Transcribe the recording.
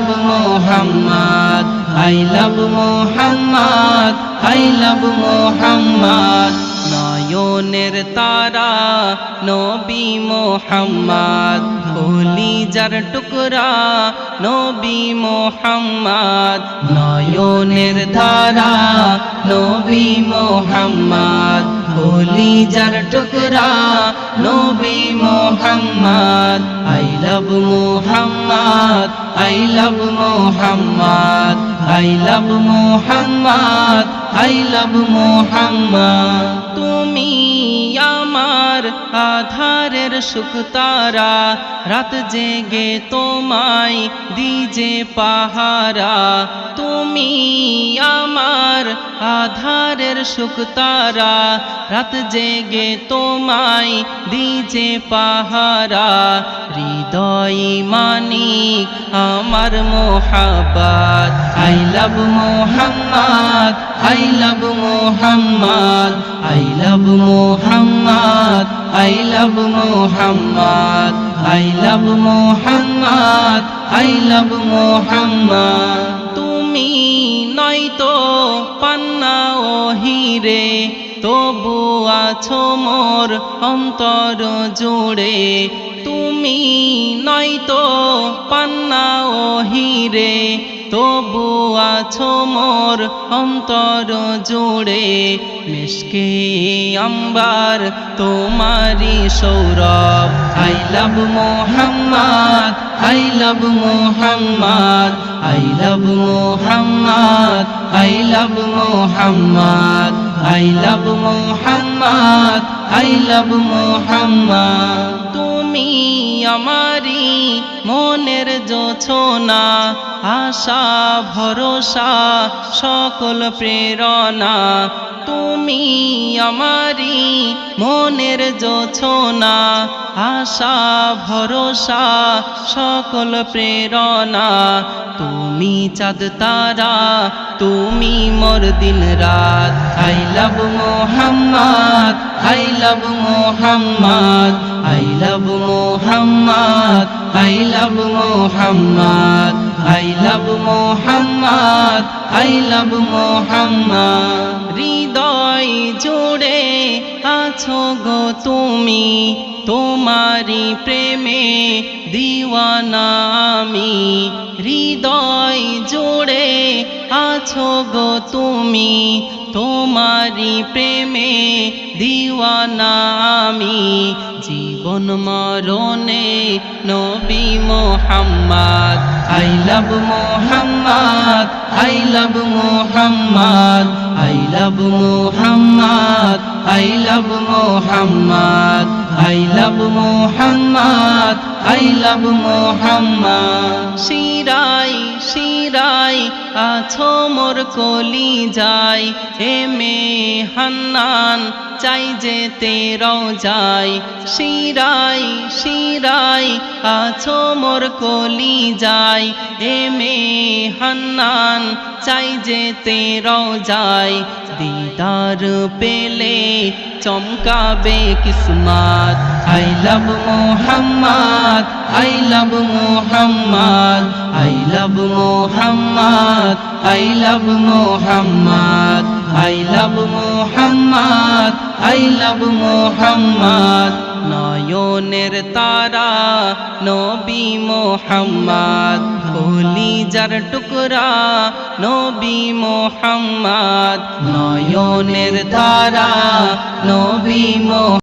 Love Mohammad I love Mohammad I love Mohammad নয়নের তারা নবী মোহাম্মদ, কলিজার টুকরা নবী মোহাম্মদ। নয়নের তারা নবী মোহাম্মদ, কলিজার টুকরা নবী Mohammad, I love Mohammad, I love Mohammad, I love Mohammad, I love Mohammad. তুমি আমার আধারের সুখ তারা রাত জেগে তোমায় দিজে পাহারা। তুমি আমার আধারের সুখ তারা রাত জেগে তোমায় দিজে পাহারা। হৃদয় মানিক আমার মোহাবাত I love Mohammad I love Mohammad I love Mohammad I love Mohammad I love Mohammad I love Mohammad. তুমি নয়তো পান্না ও হিরে তবু আছো মোর অন্তর জুড়ে। তুমি নয়তো পান্না ও হিরে তবু আছো মোর অন্তর জুড়ে মিশকে আম্বার তোমারি Sourav. I love Mohammad I love Mohammad I love Mohammad I love Mohammad I love Mohammad I love Mohammad আমারি মনের জোছনা আশা ভরসা সকল প্রেরণা। তুমি আমারি মনের জোছনা আশা, ভরসা, সকল প্রেরণা। তুমি চাঁদ তারা, তুমি মোর দিন রাত। I love Mohammad, I love Mohammad, I love Mohammad, I love Mohammad, I love Mohammad, I love Mohammad. আছো গো তুমি তোমারি প্রেমে দিওয়ানা আমি। হৃদয় জুড়ে আছো গো তুমি তোমারি প্রেমে দিওয়ানা আমি। জীবন মরণে নবী Mohammad, I love Mohammad, I love Mohammad, I love Mohammad. I love Mohammad, I love Mohammad, I love Mohammad. শিরাই শিরাই, আছো মোর কলি যাই হে মে হান্নান চাই যেতে যাই শিরাই শিরাই আছো মোর কলি যাই হে মে হান্নান, চাই যেতে যাই দিদার পেলে চমকাবে কিসমত। I love Mohammad, I love Mohammad, I love Mohammad, I love Mohammad, I love Mohammad. I love Mohammad, নয়নের তারা, নবী মোহাম্মদ কলিজার টুকরা, নবী মোহাম্মদ, নয়নের তারা, নবী মোহাম্মদ